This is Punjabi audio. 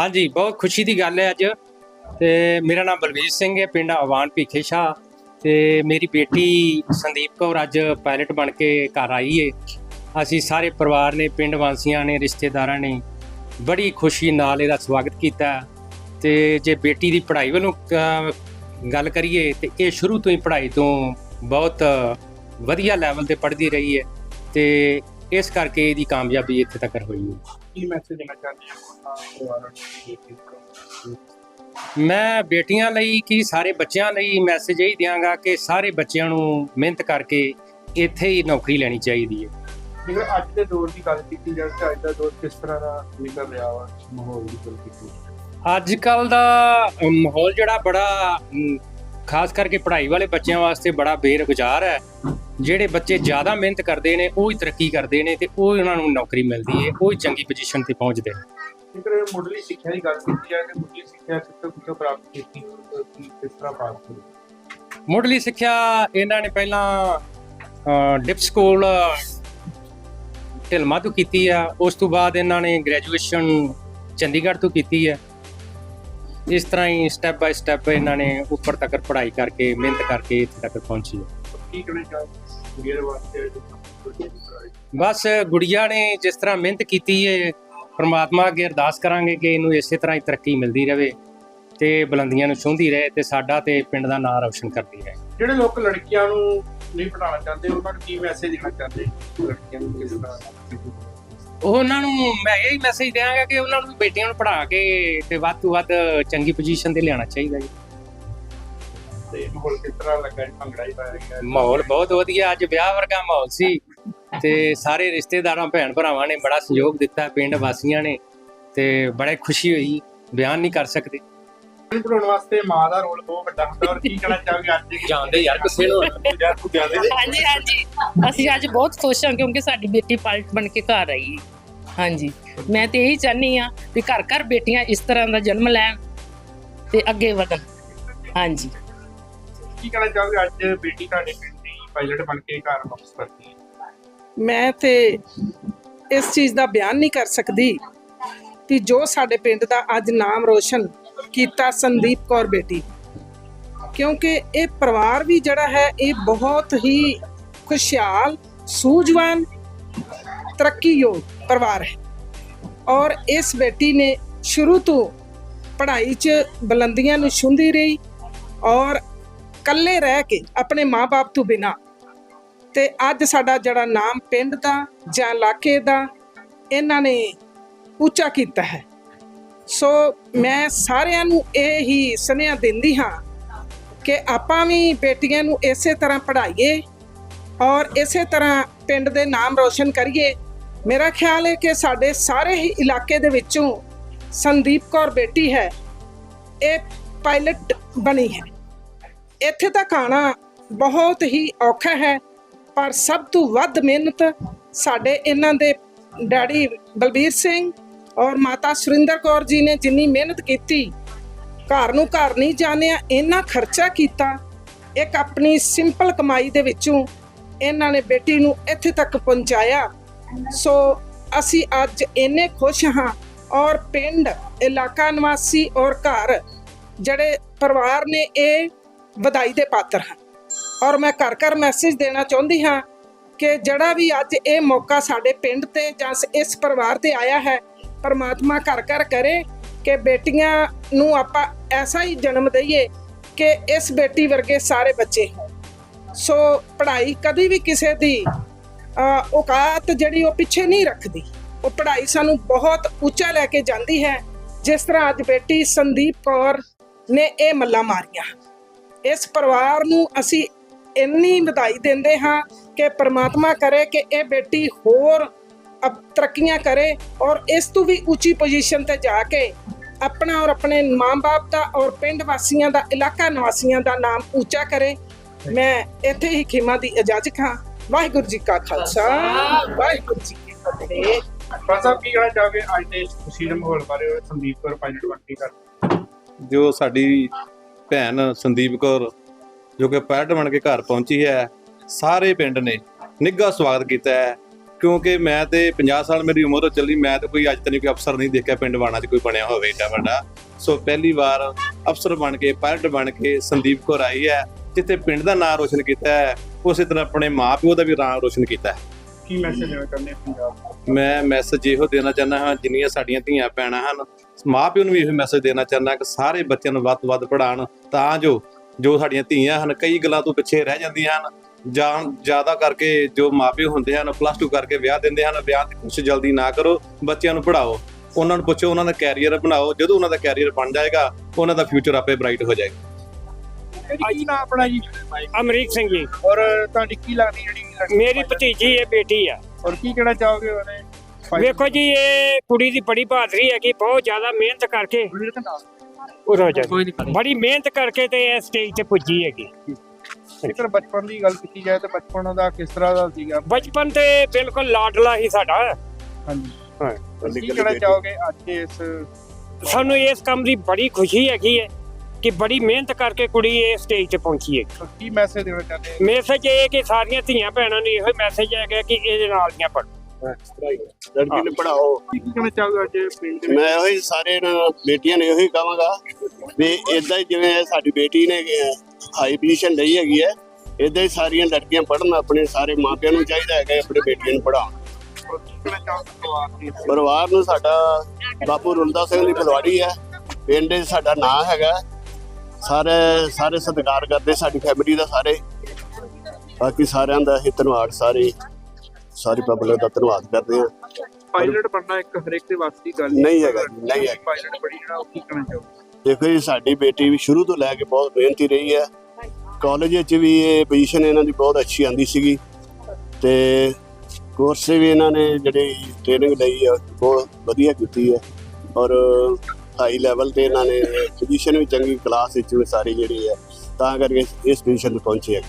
ਹਾਂਜੀ, ਬਹੁਤ ਖੁਸ਼ੀ ਦੀ ਗੱਲ ਹੈ ਅੱਜ। ਤੇ ਮੇਰਾ ਨਾਮ ਬਲਵੀਰ ਸਿੰਘ ਹੈ, ਪਿੰਡ ਆਵਾਨ ਭੀਖੇ ਸ਼ਾਹ। ਤੇ ਮੇਰੀ ਬੇਟੀ ਸੰਦੀਪ ਕੌਰ ਅੱਜ ਪਾਇਲਟ ਬਣ ਕੇ ਘਰ ਆਈ ਏ। ਅਸੀਂ ਸਾਰੇ ਪਰਿਵਾਰ ਨੇ, ਪਿੰਡ ਵਾਸੀਆਂ ਨੇ, ਰਿਸ਼ਤੇਦਾਰਾਂ ਨੇ ਬੜੀ ਖੁਸ਼ੀ ਨਾਲ ਇਹਦਾ ਸਵਾਗਤ ਕੀਤਾ। ਤੇ ਜੇ ਬੇਟੀ ਦੀ ਪੜ੍ਹਾਈ ਵੱਲੋਂ ਗੱਲ ਕਰੀਏ ਤੇ ਇਹ ਸ਼ੁਰੂ ਤੋਂ ਹੀ ਪੜ੍ਹਾਈ ਤੋਂ ਬਹੁਤ ਵਧੀਆ ਲੈਵਲ ਤੇ ਪੜ੍ਹਦੀ ਰਹੀ ਹੈ। ਤੇ ਇਸ ਕਰਕੇ ਇਹਦੀ ਕਾਮਯਾਬੀ ਇੱਥੇ ਤੱਕ ਹੋਈ ਹੈ। ਕੀ ਮੈਸੇਜ ਦੇਣਾ ਚਾਹੁੰਦੇ ਪਰਿਵਾਰਾਂ ਨੂੰ ਮੈਂ ਬੇਟੀਆਂ ਲਈ ਕੀ ਸਾਰੇ ਬੱਚਿਆਂ ਲਈ ਮੈਸੇਜ ਇਹ ਦਿਆਂਗਾ ਕਿ ਸਾਰੇ ਬੱਚਿਆਂ ਨੂੰ ਮਿਹਨਤ ਕਰਕੇ ਇੱਥੇ ਹੀ ਨੌਕਰੀ ਲੈਣੀ ਚਾਹੀਦੀ ਹੈ। ਜੇਕਰ ਅੱਜ ਦੇ ਦੌਰ ਦੀ ਗੱਲ ਕੀਤੀ ਜਾਵੇ ਤਾਂ ਅੱਜ ਦਾ ਦੌਰ ਕਿਸ ਤਰ੍ਹਾਂ ਦਾ ਨਿਕਲ ਰਿਹਾ ਵਾ? ਮਾਹੌਲ ਦੀ ਗੱਲ ਕੀਤੀ ਅੱਜ ਕੱਲ ਦਾ ਮਾਹੌਲ ਜਿਹੜਾ ਬੜਾ ਖਾਸ ਕਰਕੇ ਪੜ੍ਹਾਈ ਵਾਲੇ ਬੱਚਿਆਂ ਵਾਸਤੇ ਬੜਾ ਬੇਰੁਜ਼ਗਾਰ ਹੈ। ਜਿਹੜੇ ਬੱਚੇ ਜ਼ਿਆਦਾ ਮਿਹਨਤ ਕਰਦੇ ਨੇ ਉਹ ਹੀ ਤਰੱਕੀ ਕਰਦੇ ਨੇ ਤੇ ਉਹ ਉਹਨਾਂ ਨੂੰ ਨੌਕਰੀ ਮਿਲਦੀ ਹੈ ਉਹ ਹੀ ਚੰਗੀ ਪੋਜੀਸ਼ਨ ਤੇ ਪਹੁੰਚਦੇ ਨੇ। ਜੇਕਰ ਮੁੱਢਲੀ ਸਿੱਖਿਆ ਦੀ ਗੱਲ ਕੀਤੀ ਜਾਵੇ ਤਾਂ ਮੁੱਢਲੀ ਸਿੱਖਿਆ ਕਿੱਥੋਂ ਕਿੱਥੋਂ ਪ੍ਰਾਪਤ ਕੀਤੀ ਕਿਸ ਤਰ੍ਹਾਂ ਪ੍ਰਾਪਤ ਕੀਤੀ ਮੁੱਢਲੀ ਸਿੱਖਿਆ ਇਹਨਾਂ ਨੇ ਪਹਿਲਾਂ ਡਿਪ ਸਕੂਲ ਢਿਲਮਾ ਤੋਂ ਕੀਤੀ ਆ ਉਸ ਤੋਂ ਬਾਅਦ ਇਹਨਾਂ ਨੇ ਗ੍ਰੈਜੂਏਸ਼ਨ ਚੰਡੀਗੜ੍ਹ ਤੋਂ ਕੀਤੀ ਹੈ ਇਸ ਤਰ੍ਹਾਂ ਹੀ ਸਟੈਪ ਬਾਈ ਸਟੈਪ ਇਹਨਾਂ ਨੇ ਉੱਪਰ ਤੱਕ ਪੜ੍ਹਾਈ ਕਰਕੇ ਮਿਹਨਤ ਕਰਕੇ ਇੱਥੇ ਤੱਕ ਪਹੁੰਚੀ ਹੈ। ਕੀ ਕਹਿਣਾ ਵਾਸਤੇ ਬਸ ਗੁੜੀਆ ਨੇ ਜਿਸ ਤਰ੍ਹਾਂ ਮਿਹਨਤ ਕੀਤੀ ਹੈ ਪ੍ਰਮਾਤਮਾ ਅੱਗੇ ਅਰਦਾਸ ਕਰਾਂਗੇ ਕਿ ਇਹਨੂੰ ਇਸੇ ਤਰ੍ਹਾਂ ਹੀ ਤਰੱਕੀ ਮਿਲਦੀ ਰਹੇ ਤੇ ਬੁਲੰਦੀਆਂ ਨੂੰ ਛੂੰਹਦੀ ਰਹੇ ਤੇ ਸਾਡਾ ਤੇ ਪਿੰਡ ਦਾ ਨਾਮ ਰੌਸ਼ਨ ਕਰਦੀ ਰਹੇ। ਜਿਹੜੇ ਲੋਕ ਲੜਕੀਆਂ ਨੂੰ ਨਹੀਂ ਪੜਾਉਣਾ ਚਾਹੁੰਦੇ ਉਹਨਾਂ ਨੂੰ ਕੀ ਮੈਸੇਜ ਦੇਣਾ ਚਾਹੁੰਦੇ? ਲੜਕੀਆਂ ਨੂੰ ਕਿਸ ਤਰ੍ਹਾਂ? ਉਹਨਾਂ ਨੂੰ ਮੈਂ ਇਹ ਮੈਸੇਜ ਦਿਆਂਗਾ ਕਿ ਉਹਨਾਂ ਨੂੰ ਬੇਟੀਆਂ ਨੂੰ ਪੜ੍ਹਾ ਕੇ ਤੇ ਵੱਧ ਤੋਂ ਵੱਧ ਚੰਗੀ ਪੋਜੀਸ਼ਨ ਤੇ ਲਿਆਉਣਾ ਚਾਹੀਦਾ ਜੀ। ਤੇ ਮਾਹੌਲ ਕਿਸ ਤਰ੍ਹਾਂ ਲੱਗਾ ਜੀ ਭੰਗੜਾ ਹੀ ਪਾਇਆ ਗਿਆ? ਮਾਹੌਲ ਬਹੁਤ ਵਧੀਆ ਅੱਜ ਵਿਆਹ ਵਰਗਾ ਮਾਹੌਲ ਸੀ ਤੇ ਸਾਰੇ ਰਿਸ਼ਤੇਦਾਰਾਂ ਭੈਣ ਭਰਾਵਾਂ ਨੇ ਬੜਾ ਸਹਿਯੋਗ ਦਿੱਤਾ ਪਿੰਡ ਵਾਸੀਆਂ ਨੇ ਤੇ ਬੜੇ ਖੁਸ਼ੀ ਹੋਈ ਬਿਆਨ ਨਹੀਂ ਕਰ ਸਕਦੇ। ਨੂੰ ਪੜਾਉਣ ਵਾਸਤੇ ਮਾਂ ਦਾ ਰੋਲ ਬਹੁਤ ਵੱਡਾ ਹੁੰਦਾ ਔਰ ਕੀ ਕਹਿਣਾ ਚਾਹੋਗੇ ਅੱਜ ਦੇ ਜਾਣਦੇ ਯਾਰ ਕਿਸੇ ਨੂੰ? ਯਾਰ ਤੂੰ ਜਾਣਦੇ ਹਾਂਜੀ ਹਾਂਜੀ। ਅਸੀਂ ਅੱਜ ਬਹੁਤ ਖੁਸ਼ ਹਾਂ ਕਿਉਂਕਿ ਸਾਡੀ ਬੇਟੀ ਪਾਇਲਟ ਬਣ ਕੇ ਘਰ ਆਈ ਹੈ। ਹਾਂਜੀ। ਮੈਂ ਤੇ ਇਹੀ ਚਾਹਨੀ ਆ ਵੀ ਘਰ ਘਰ ਬੇਟੀਆਂ ਇਸ ਤਰ੍ਹਾਂ ਦਾ ਜਨਮ ਲੈਣ ਤੇ ਅੱਗੇ ਵਧਣ। ਹਾਂਜੀ। ਕੀ ਕਹਿਣਾ ਚਾਹੋਗੇ? ਅੱਜ ਬੇਟੀ ਤੁਹਾਡੇ ਪਿੰਡ ਦੀ ਪਾਇਲਟ ਬਣ ਕੇ ਘਰ ਵਾਪਸ ਹੈ। ਮੈਂ ਤੇ ਇਸ ਚੀਜ਼ ਦਾ ਬਿਆਨ ਨਹੀਂ ਕਰ ਸਕਦੀ। ਕਿ ਜੋ ਸਾਡੇ ਪਿੰਡ ਦਾ ਅੱਜ ਨਾਮ ਰੋਸ਼ਨ ਕੀਤਾ ਸੰਦੀਪ ਕੌਰ ਬੇਟੀ। ਕਿਉਂਕਿ ਇਹ ਪਰਿਵਾਰ ਵੀ ਜਿਹੜਾ ਹੈ, ਇਹ ਬਹੁਤ ਹੀ ਖੁਸ਼ਹਾਲ, ਸੂਝਵਾਨ, ਤਰੱਕੀਯੋਗ ਪਰਿਵਾਰ ਹੈ। ਔਰ ਇਸ ਬੇਟੀ ਨੇ ਸ਼ੁਰੂ ਤੋਂ ਪੜ੍ਹਾਈ 'ਚ ਬੁਲੰਦੀਆਂ ਨੂੰ ਛੁੰਦੀ ਰਹੀ ਔਰ ਇਕੱਲੇ ਰਹਿ ਕੇ ਆਪਣੇ ਮਾਪੇ ਤੋਂ ਬਿਨਾਂ ਤੇ ਅੱਜ ਸਾਡਾ ਜਿਹੜਾ ਨਾਮ ਪਿੰਡ ਦਾ ਜਾਂ ਇਲਾਕੇ ਦਾ, ਇਹਨਾਂ ਨੇ ਉੱਚਾ ਕੀਤਾ ਹੈ। ਸੋ ਮੈਂ ਸਾਰਿਆਂ ਨੂੰ ਇਹ ਹੀ ਸੁਨੇਹਾ ਦਿੰਦੀ ਹਾਂ ਕਿ ਆਪਾਂ ਵੀ ਬੇਟੀਆਂ ਨੂੰ ਇਸੇ ਤਰ੍ਹਾਂ ਪੜ੍ਹਾਈਏ ਔਰ ਇਸੇ ਤਰ੍ਹਾਂ ਪਿੰਡ ਦੇ ਨਾਮ ਰੋਸ਼ਨ ਕਰੀਏ। ਮੇਰਾ ਖਿਆਲ ਹੈ ਕਿ ਸਾਡੇ ਸਾਰੇ ਹੀ ਇਲਾਕੇ ਦੇ ਵਿੱਚੋਂ ਸੰਦੀਪ ਕੌਰ ਬੇਟੀ ਹੈ। ਇਹ ਪਾਇਲਟ ਬਣੀ ਹੈ। ਇੱਥੇ ਤੱਕ ਆਉਣਾ ਬਹੁਤ ਹੀ ਔਖਾ ਹੈ, ਪਰ ਸਭ ਤੋਂ ਵੱਧ ਮਿਹਨਤ ਸਾਡੇ ਇਹਨਾਂ ਦੇ ਡੈਡੀ ਬਲਬੀਰ ਸਿੰਘ ਔਰ ਮਾਤਾ ਸੁਰਿੰਦਰ ਕੌਰ ਜੀ ਨੇ ਜਿੰਨੀ ਮਿਹਨਤ ਕੀਤੀ, ਘਰ ਨੂੰ ਘਰ ਨਹੀਂ ਜਾਣਿਆ, ਇੰਨਾ ਖਰਚਾ ਕੀਤਾ, ਇੱਕ ਆਪਣੀ ਸਿੰਪਲ ਕਮਾਈ ਦੇ ਵਿੱਚੋਂ ਇਹਨਾਂ ਨੇ ਬੇਟੀ ਨੂੰ ਇੱਥੇ ਤੱਕ ਪਹੁੰਚਾਇਆ। ਸੋ ਅਸੀਂ ਅੱਜ ਇੰਨੇ ਖੁਸ਼ ਹਾਂ ਔਰ ਪਿੰਡ, ਇਲਾਕਾ ਨਿਵਾਸੀ ਔਰ ਘਰ ਜਿਹੜੇ ਪਰਿਵਾਰ ਨੇ ਇਹ ਵਧਾਈ ਦੇ ਪਾਤਰ ਹਨ। ਔਰ ਮੈਂ ਘਰ ਘਰ ਮੈਸੇਜ ਦੇਣਾ ਚਾਹੁੰਦੀ ਹਾਂ ਕਿ ਜਿਹੜਾ ਵੀ ਅੱਜ ਇਹ ਮੌਕਾ ਸਾਡੇ ਪਿੰਡ ਤੇ ਜਾਂ ਇਸ ਪਰਿਵਾਰ ਤੇ ਆਇਆ ਹੈ ਪਰਮਾਤਮਾ ਘਰ ਘਰ ਕਰੇ ਕਿ ਬੇਟੀਆਂ ਨੂੰ ਆਪਾਂ ਐਸਾ ਹੀ ਜਨਮ ਦਈਏ ਕਿ ਇਸ ਬੇਟੀ ਵਰਗੇ ਸਾਰੇ ਬੱਚੇ ਹੋਣ। ਸੋ ਪੜ੍ਹਾਈ ਕਦੀ ਵੀ ਕਿਸੇ ਦੀ ਔਕਾਤ ਜਿਹੜੀ ਉਹ ਪਿੱਛੇ ਨਹੀਂ ਰੱਖਦੀ। ਉਹ ਪੜ੍ਹਾਈ ਸਾਨੂੰ ਬਹੁਤ ਉੱਚਾ ਲੈ ਕੇ ਜਾਂਦੀ ਹੈ। ਜਿਸ ਤਰ੍ਹਾਂ ਅੱਜ ਬੇਟੀ ਸੰਦੀਪ ਕੌਰ ਨੇ ਇਹ ਮੱਲਾ ਮਾਰੀਆਂ। ਇਸ ਪਰਿਵਾਰ ਨੂੰ ਅਸੀਂ ਇੰਨੀ ਵਧਾਈ ਦਿੰਦੇ ਹਾਂ ਕਿ ਪ੍ਰਮਾਤਮਾ ਕਰੇ ਕਿ ਇਹ ਬੇਟੀ ਹੋਰ ਤਰੱਕੀਆਂ ਕਰੇ ਔਰ ਇਸ ਤੋਂ ਵੀ ਉੱਚੀ ਪੋਜੀਸ਼ਨ ਤੇ ਜਾ ਕੇ ਆਪਣਾ ਔਰ ਆਪਣੇ ਮਾਂ-ਬਾਪ ਦਾ ਔਰ ਪਿੰਡ ਵਾਸੀਆਂ ਦਾ ਇਲਾਕਾ ਨਿਵਾਸੀਆਂ ਦਾ ਨਾਮ ਉੱਚਾ ਕਰੇ। ਮੈਂ ਇੱਥੇ ਹੀ ਖਿਮਾ ਦੀ ਇਜਾਜ਼ਤ ਹਾਂ ਵਾਹਿਗੁਰੂ ਜੀ ਕਾ ਖਾਲਸਾ। ਵਾਹਿਗੁਰੂ ਜੀ ਕੀ ਫਤਿਹ। ਸਾਹਿਬ ਕੀ ਕਹਿਣਾ ਚਾਹੋਗੇ ਅੱਜ ਦੇ ਖੁਸ਼ੀ ਦੇ ਮਾਹੌਲ ਬਾਰੇ ਸੰਦੀਪ ਕੌਰ ਪਾਇਲਟ ਬਣ ਕੇ ਘਰ ਜੋ ਸਾਡੀ ਭੈਣ ਸੰਦੀਪ ਕੌਰ ਜੋ ਕਿ ਪੈਰਟ ਬਣ ਕੇ ਘਰ ਪਹੁੰਚੀ ਹੈ ਸਾਰੇ ਪਿੰਡ ਨੇ ਨਿੱਘਾ ਸਵਾਗਤ ਕੀਤਾ ਹੈ। ਕਿਉਂਕਿ ਮੈਂ ਤੇ 50 ਸਾਲ ਮੇਰੀ ਉਮਰ ਹੋ ਚੱਲੀ ਮੈਂ ਤੇ ਕੋਈ ਅੱਜ ਤੱਕ ਕੋਈ ਅਫਸਰ ਨਹੀਂ ਦੇਖਿਆ ਪਿੰਡ ਵਾਣਾ 'ਚ ਕੋਈ ਬਣਿਆ ਹੋਵੇ ਏਡਾ ਵੱਡਾ ਸੋ ਪਹਿਲੀ ਵਾਰ ਅਫਸਰ ਬਣ ਕੇ ਪਾਇਲਟ ਬਣ ਕੇ ਸੰਦੀਪ ਕੌਰ ਆਈ ਹੈ ਜਿੱਥੇ ਪਿੰਡ ਦਾ ਨਾਮ ਰੋਸ਼ਨ ਕੀਤਾ ਹੈ ਉਸੇ ਤਰ੍ਹਾਂ ਆਪਣੇ ਮਾਪਿਓ ਦਾ ਵੀ ਨਾਮ ਰੋਸ਼ਨ ਕੀਤਾ ਹੈ ਕੀ ਮੈਸੇਜ ਦੇਣਾ ਚਾਹੁੰਦੇ ਹੋ ਪੰਜਾਬ? ਮੈਂ ਮੈਸੇਜ ਇਹੋ ਦੇਣਾ ਚਾਹੁੰਦਾ ਹਾਂ ਜਿੰਨੀਆਂ ਸਾਡੀਆਂ ਧੀਆਂ ਭੈਣਾਂ ਹਨ ਮਾਪਿਓ ਨੂੰ ਵੀ ਇਹ ਮੈਸੇਜ ਦੇਣਾ ਚਾਹੁੰਦਾ ਕਿ ਸਾਰੇ ਬੱਚਿਆਂ ਨੂੰ ਵੱਧ ਤੋਂ ਵੱਧ ਪੜ੍ਹਾਉਣ ਤਾਂ ਜੋ ਜੋ ਸਾਡੀਆਂ ਧੀਆਂ ਹਨ ਕਈ ਗੱਲਾਂ ਤੋਂ ਪਿੱਛੇ ਰਹਿ ਜਾਂਦੀਆਂ ਹਨ ਜਾਂ ਜ਼ਿਆਦਾ ਕਰਕੇ ਜੋ ਮਾਪਿਓ ਹੁੰਦੇ ਹਨ ਪਲੱਸ 2 ਕਰਕੇ ਵਿਆਹ ਦਿੰਦੇ ਹਨ ਵਿਆਹ ਤੇ ਕੁਛ ਜਲਦੀ ਨਾ ਕਰੋ ਬੱਚਿਆਂ ਨੂੰ ਪੜ੍ਹਾਓ। ਉਹਨਾਂ ਨੂੰ ਪੁੱਛੋ ਉਹਨਾਂ ਦਾ ਕੈਰੀਅਰ ਬਣਾਓ ਜਦੋਂ ਉਹਨਾਂ ਦਾ ਕੈਰੀਅਰ ਬਣ ਜਾਏਗਾ ਉਹਨਾਂ ਦਾ ਫਿਊਚਰ ਆਪੇ ਬ੍ਰਾਈਟ ਹੋ ਜਾਏਗਾ। ਕੀ ਨਾਮ ਆਪਣਾ ਜੀ? ਅਮਰੀਕ ਸਿੰਘ ਜੀ। ਔਰ ਤੁਹਾਡੀ ਕੀ ਲੱਗਦੀ ਜਿਹੜੀ ਮੇਰੀ ਭਤੀਜੀ ਇਹ ਬੇਟੀ ਆ। ਔਰ ਕੀ ਕਹਿਣਾ ਚਾਹੋਗੇ ਉਹਨੇ? ਵੇਖੋ ਜੀ ਇਹ ਕੁੜੀ ਦੀ ਬੜੀ ਬਹਾਦਰੀ ਹੈ ਕਿ ਬਹੁਤ ਜ਼ਿਆਦਾ ਮਿਹਨਤ ਕਰਕੇ ਉਰੋ ਜਾ। ਬੜੀ ਮਿਹਨਤ ਕਰਕੇ ਤੇ ਇਹ ਸਟੇਜ ਤੇ ਪੁੱਜੀ ਹੈਗੀ। ਜੇਕਰ ਬਚਪਨ ਦੀ ਗੱਲ ਕੀਤੀ ਜਾਏ ਤਾਂ ਬਚਪਨ ਦਾ ਕਿਸ ਤਰ੍ਹਾਂ ਦਾ ਸੀਗਾ? ਬਚਪਨ ਤੇ ਬਿਲਕੁਲ ਲਾਡਲਾ ਹੀ ਸਾਡਾ। ਹਾਂਜੀ। ਹਾਂ। ਕੀ ਕਹਿਣਾ ਚਾਹੋਗੇ ਅੱਜ ਇਸ ਸਾਨੂੰ ਇਸ ਕੰਮ ਦੀ ਬੜੀ ਖੁਸ਼ੀ ਹੈਗੀ ਹੈ ਕਿ ਬੜੀ ਮਿਹਨਤ ਕਰਕੇ ਕੁੜੀ ਇਹ ਸਟੇਜ ਤੇ ਪਹੁੰਚੀ ਹੈ। ਕੀ ਮੈਸੇਜ ਦੇਣਾ ਚਾਹੁੰਦੇ ਹੋ? ਮੈਸੇਜ ਇਹ ਹੈ ਕਿ ਸਾਰੀਆਂ ਧੀਆਂ ਭੈਣਾਂ ਨੂੰ ਇਹੋ ਮੈਸੇਜ ਹੈਗਾ ਕਿ ਇਹਦੇ ਨਾਲ ਦੀਆਂ ਪੜ੍ਹੋ। ਲੜਕੀ ਨੂੰ ਪੜਾਓ ਕੀ ਕਹਿਣਾ ਚਾਹੋਗੇ ਅੱਜ ਪਿੰਡ ਦੇ ਮੈਂ ਉਹੀ ਸਾਰੇ ਬੇਟੀਆਂ ਨੇ ਉਹੀ ਕਹਾਂਗਾ ਵੀ ਇਦਾਂ ਹੀ ਜਿਵੇਂ ਇਹ ਸਾਡੀ ਬੇਟੀ ਨੇ ਹਾਈ ਪੋਜੀਸ਼ਨ ਲਈ ਹੈਗੀ ਹੈ। ਇਦਾਂ ਹੀ ਸਾਰੀਆਂ ਲੜਕੀਆਂ ਪੜ੍ਹਨ ਆਪਣੇ ਸਾਰੇ ਮਾਪਿਆਂ ਨੂੰ ਚਾਹੀਦਾ ਹੈਗਾ ਆਪਣੇ ਬੇਟੀਆਂ ਨੂੰ ਪੜਾਉਣ ਪਰਿਵਾਰ ਨੂੰ ਸਾਡਾ ਬਾਪੂ ਰੁਲਦਾ ਸਿੰਘ ਦੀ ਫਲਵਾੜੀ ਹੈ। ਪਿੰਡ ਸਾਡਾ ਨਾਂ ਹੈਗਾ ਸਾਰੇ ਸਾਰੇ ਸਤਿਕਾਰ ਕਰਦੇ ਸਾਡੀ ਫੈਮਿਲੀ ਦਾ ਸਾਰੇ। ਬਾਕੀ ਸਾਰਿਆਂ ਦਾ ਹੀ ਧੰਨਵਾਦ ਸਾਰੇ ਸਾਰੀ ਪਬਲਿਕ ਦਾ ਧੰਨਵਾਦ ਕਰਦੇ ਹਾਂ। ਪਾਇਲਟ ਬਣਨਾ ਇੱਕ ਹਰੇਕ ਦੇ ਵਾਸਤੇ ਗੱਲ ਨਹੀਂ ਹੈਗਾ ਨਹੀਂ ਹੈਗਾ। ਪਾਇਲਟ ਬੜੀ ਜਿਹੜਾ ਉਹ ਕੀ ਕਹਿਣਾ ਚਾਹੋਗੇ? ਦੇਖੋ ਜੀ, ਸਾਡੀ ਬੇਟੀ ਵੀ ਸ਼ੁਰੂ ਤੋਂ ਲੈ ਕੇ ਬਹੁਤ ਮਿਹਨਤੀ ਰਹੀ ਹੈ। ਕਾਲਜ ਵਿੱਚ ਵੀ ਇਹ ਪੋਜੀਸ਼ਨ ਇਹਨਾਂ ਦੀ ਬਹੁਤ ਅੱਛੀ ਆਂਦੀ ਸੀਗੀ। ਤੇ ਕੋਰਸ ਵੀ ਇਹਨਾਂ ਨੇ ਜਿਹੜੀ ਟ੍ਰੇਨਿੰਗ ਲਈ ਆ, ਬਹੁਤ ਵਧੀਆ ਕੀਤੀ ਹੈ। ਔਰ ਹਾਈ ਲੈਵਲ ਤੇ ਇਹਨਾਂ ਨੇ ਪੋਜੀਸ਼ਨ ਵੀ ਚੰਗੀ ਕਲਾਸ ਵਿੱਚ ਵੀ ਸਾਰੀ ਜਿਹੜੀ ਹੈ, ਤਾਂ ਕਰਕੇ ਇਸ ਪੋਜੀਸ਼ਨ ਤੇ ਪਹੁੰਚੇ ਆ।